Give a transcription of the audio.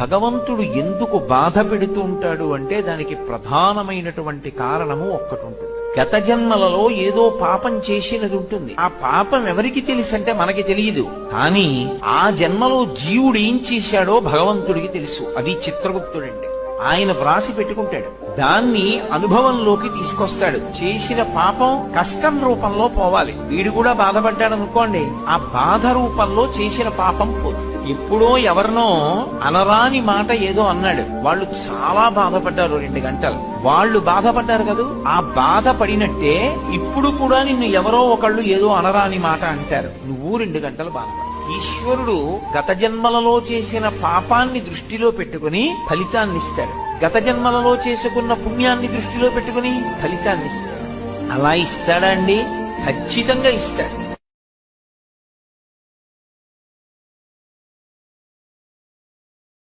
భగవంతుడు ఎందుకు బాధ పెడుతూ ఉంటాడు అంటే దానికి ప్రధానమైనటువంటి కారణము ఒక్కటి ఉంటుంది గత జన్మలలో ఏదో పాపం చేసినది ఉంటుంది. ఆ పాపం ఎవరికి తెలుసు అంటే మనకి తెలియదు కానీ ఆ జన్మలో జీవుడు ఏం చేశాడో భగవంతుడికి తెలుసు. అది చిత్రగుప్తుడండి. ఆయన వ్రాసి పెట్టుకుంటాడు. దాన్ని అనుభవంలోకి తీసుకొస్తాడు. చేసిన పాపం కష్టం రూపంలో పోవాలి. వీడు కూడా బాధపడ్డాడు అనుకోండి ఆ బాధ రూపంలో చేసిన పాపం పోతుంది ఎప్పుడో ఎవరినో అనరాని మాట ఏదో అన్నాడు. వాళ్ళు చాలా బాధపడ్డారు రెండు గంటలు. వాళ్ళు బాధపడ్డారు కదూ? ఆ బాధ పడినట్టే ఇప్పుడు కూడా నిన్ను ఎవరో ఒకళ్ళు ఏదో అనరాని మాట అంటారు. నువ్వు రెండు గంటలు బాధపడ ఈశ్వరుడు గత జన్మలలో చేసిన పాపాన్ని దృష్టిలో పెట్టుకుని ఫలితాన్ని ఇస్తాడు గత జన్మలలో చేసుకున్న పుణ్యాన్ని దృష్టిలో పెట్టుకుని ఫలితాన్ని ఇస్తాడు అలా ఇస్తాడా అండి? ఖచ్చితంగా ఇస్తాడు.